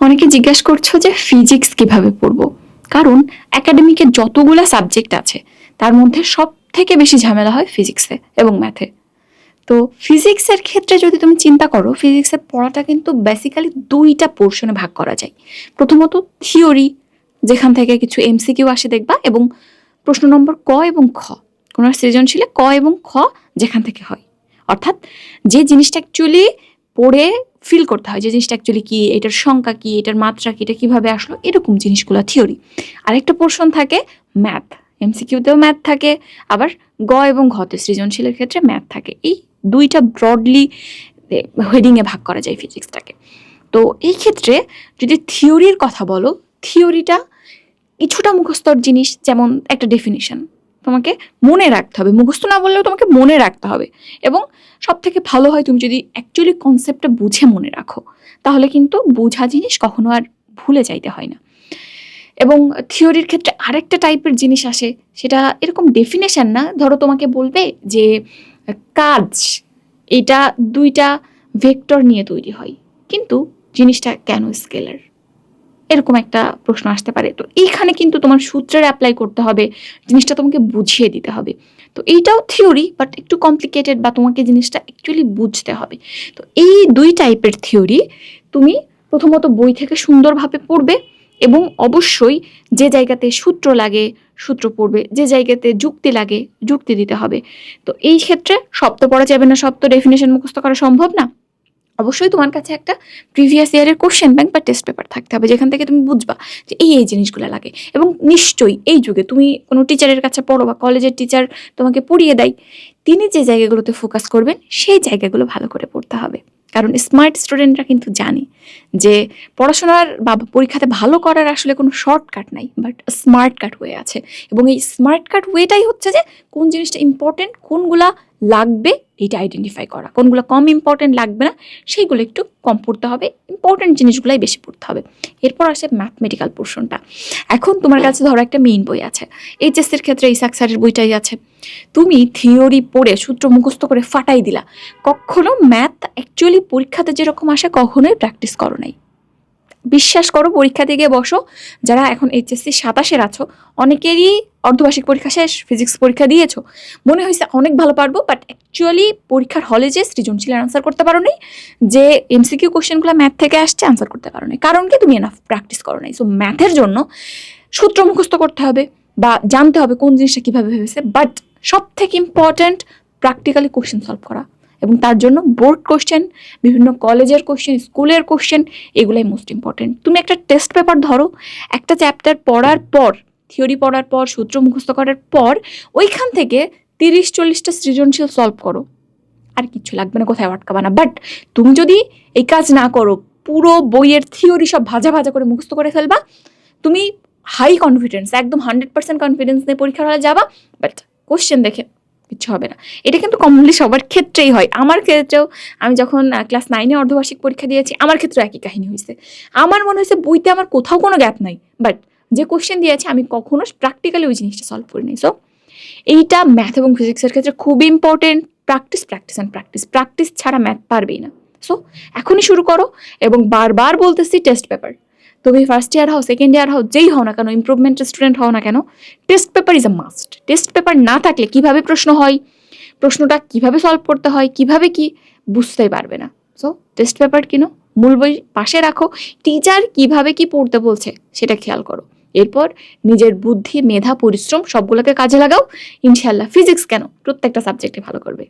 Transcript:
অনেকে জিজ্ঞাসা করছ যে ফিজিক্স কীভাবে পড়ব? কারণ একাডেমিকের যতগুলো সাবজেক্ট আছে, তার মধ্যে সব থেকে বেশি ঝামেলা হয় ফিজিক্সে এবং ম্যাথে তো ফিজিক্সের ক্ষেত্রে যদি তুমি চিন্তা করো ফিজিক্সের পড়াটা কিন্তু বেসিক্যালি দুইটা পোর্শনে ভাগ করা যায়। প্রথমত থিওরি যেখান থেকে কিছু এমসিকিউ আসে দেখবা এবং প্রশ্ন নম্বর ক এবং খ, কোনো সৃজনশীলে ক এবং খ যেখান থেকে হয়। অর্থাৎ যে জিনিসটা অ্যাকচুয়ালি পড়ে ফিল করতে হয় যে জিনিসটা অ্যাকচুয়ালি কী, এটার সংখ্যা কী, এটার মাত্রা কী, এটা কীভাবে আসলো, এরকম জিনিসগুলো থিওরি আরেকটা পোর্শন থাকে ম্যাথ এমসিকিউতেও ম্যাথ থাকে, আবার গ এবং ঘতে সৃজনশীলের ক্ষেত্রে ম্যাথ থাকে। এই দুইটা ব্রডলি হেডিংয়ে ভাগ করা যায় ফিজিক্সটাকে তো এই ক্ষেত্রে যদি থিওরির কথা বলো থিওরিটা কিছুটা মুখস্থর জিনিস, যেমন একটা ডেফিনিশন তোমাকে মনে রাখতে হবে। মুখস্থ না বললেও তোমাকে মনে রাখতে হবে। এবং সব থেকে ভালো হয় তুমি যদি অ্যাকচুয়ালি কনসেপ্টটা বুঝে মনে রাখো, তাহলে কিন্তু বোঝা জিনিস কখনো আর ভুলে যাইতে হয় না। এবং থিওরির ক্ষেত্রে আরেকটা টাইপের জিনিস আসে, সেটা এরকম ডেফিনেশন না, ধরো তোমাকে বলবে যে কাজ, এটা দুইটা ভেক্টর নিয়ে তৈরি হয়। কিন্তু জিনিসটা কেন স্কেলার এরকম একটা প্রশ্ন আসতে পারে। তো এইখানে কিন্তু তোমার সূত্রের অ্যাপ্লাই করতে হবে, জিনিসটা তোমাকে বুঝিয়ে দিতে হবে। তো এইটাও থিওরি বাট একটু কমপ্লিকেটেড বা তোমাকে জিনিসটা অ্যাকচুয়ালি বুঝতে হবে। তো এই দুই টাইপের থিওরি তুমি প্রথমত বই থেকে সুন্দরভাবে পড়বে এবং অবশ্যই যে জায়গাতে সূত্র লাগে, সূত্র পড়বে, যে জায়গাতে যুক্তি লাগে, যুক্তি দিতে হবে। তো এই ক্ষেত্রে তো পড়া যাবে না তো ডেফিনেশন মুখস্থ করা সম্ভব না? অবশ্যই তোমার কাছে একটা প্রিভিয়াস ইয়ারের কোশ্চেন ব্যাংক বা টেস্ট পেপার থাকতে হবে, যেখান থেকে তুমি বুঝবা যে এই এই জিনিসগুলো লাগে। এবং নিশ্চয়ই এই যুগে তুমি কোনো টিচারের কাছে পড়ো বা কলেজের টিচার তোমাকে পড়িয়ে দেয়, তিনি যে জায়গাগুলোতে ফোকাস করবেন, সেই জায়গাগুলো ভালো করে পড়তে হবে। কারণ স্মার্ট স্টুডেন্টরা কিন্তু জানে যে পড়াশোনার বা পরীক্ষাতে ভালো করার আসলে কোনো শর্টকাট নাই বাট স্মার্ট কাট ওয়ে আছে। এবং এই স্মার্ট কাট ওয়েটাই হচ্ছে যে কোন জিনিসটা ইম্পর্টেন্ট কোনগুলা লাগবে এইটা আইডেন্টিফাই করা। কোনগুলো কম ইম্পর্টেন্ট লাগবে না, সেইগুলো একটু কম পড়তে হবে। ইম্পর্টেন্ট জিনিসগুলাই বেশি পড়তে হবে। এরপর আসে ম্যাথমেটিক্যাল পোর্শনটা এখন তোমার কাছে ধরো একটা মেইন বই আছে। এইচএসসির ক্ষেত্রে এই সাকসারের বইটাই আছে। তুমি থিওরি পড়ে সূত্র মুখস্থ করে ফাটাই দিলা। কখনো ম্যাথ অ্যাকচুয়ালি পরীক্ষাতে যেরকম আসে, কখনোই প্র্যাকটিস করো নাই। বিশ্বাস করো, পরীক্ষা দিয়ে বসো। যারা এখন এইচএসসি সাতাশের আছো, অনেকেরই অর্ধবার্ষিক পরীক্ষা শেষ ফিজিক্স পরীক্ষা দিয়েছ। মনে হয়েছে অনেক ভালো পারব বাট অ্যাকচুয়ালি পরীক্ষার হলে যে সৃজনশীলের আনসার করতে পারো নি যে এমসিকিউ কোশ্চেনগুলো ম্যাথ থেকে আসছে আনসার করতে পারো নি কারণ কি? তুমি এনাফ প্র্যাকটিস করো নাই। সো ম্যাথের জন্য সূত্র মুখস্থ করতে হবে বা জানতে হবে কোন জিনিসটা কীভাবে ভেবেছে বাট সব থেকে ইম্পর্ট্যান্ট প্র্যাকটিক্যালি কোশ্চেন সলভ করা। এবং তার জন্য বোর্ড কোশ্চেন বিভিন্ন কলেজের কোশ্চেন স্কুলের কোশ্চেন এগুলাই মোস্ট ইম্পর্টেন্ট তুমি একটা টেস্ট পেপার ধরো, একটা চ্যাপ্টার পড়ার পর থিওরি পড়ার পর, সূত্র মুখস্থ করার পর, ওইখান থেকে তিরিশ চল্লিশটা সৃজনশীল সলভ করো। আর কিছু লাগবে না, কোথায় আটকাবা না। বাট তুমি যদি এই কাজ না করো, পুরো বইয়ের থিওরি সব ভাজা ভাজা করে মুখস্থ করে ফেলবা, তুমি হাই কনফিডেন্স একদম হান্ড্রেড পার্সেন্ট কনফিডেন্স নিয়ে পরীক্ষার হলে যাবা। বাট কোশ্চেন দেখে কিচ্ছু হবে না। এটা কিন্তু কমনলি সবার ক্ষেত্রেই হয়। আমার ক্ষেত্রেও আমি যখন ক্লাস নাইনে অর্ধবার্ষিক পরীক্ষা দিয়েছি, আমার ক্ষেত্রেও একই কাহিনী হয়েছে আমার মনে হয়েছে বইতে আমার কোথাও কোনো গ্যাপ নাই বাট যে কোশ্চেন দিয়েছে, আমি কখনো প্র্যাকটিক্যালি ওই জিনিসটা সলভ করিনি সো এইটা ম্যাথ এবং ফিজিক্সের ক্ষেত্রে খুব important practice practice and practice practice ছাড়া ম্যাথ পারবেই না। সো এখনই শুরু করো এবং বারবার বলতেছি টেস্ট পেপার তুমি ফার্স্ট ইয়ার হও সেকেন্ড ইয়ার হও, যেই হও না কেন ইম্প্রুভমেন্ট স্টুডেন্ট হও না কেন test paper is a must test paper না থাকলে কীভাবে প্রশ্ন হয়? প্রশ্নটা কীভাবে সলভ করতে হয়? কীভাবে কি? বুঝতেই পারবে না। সো টেস্ট পেপার কিনো? মূল বই পাশে রাখো। টিচার কীভাবে কি পড়তে বলছে, সেটা খেয়াল করো। এরপর নিজের বুদ্ধি, মেধা, পরিশ্রম সবগুলোকে কাজে লাগাও। ইনশাল্লাহ ফিজিক্স কেন? প্রত্যেকটা সাবজেক্টে ভালো করবে।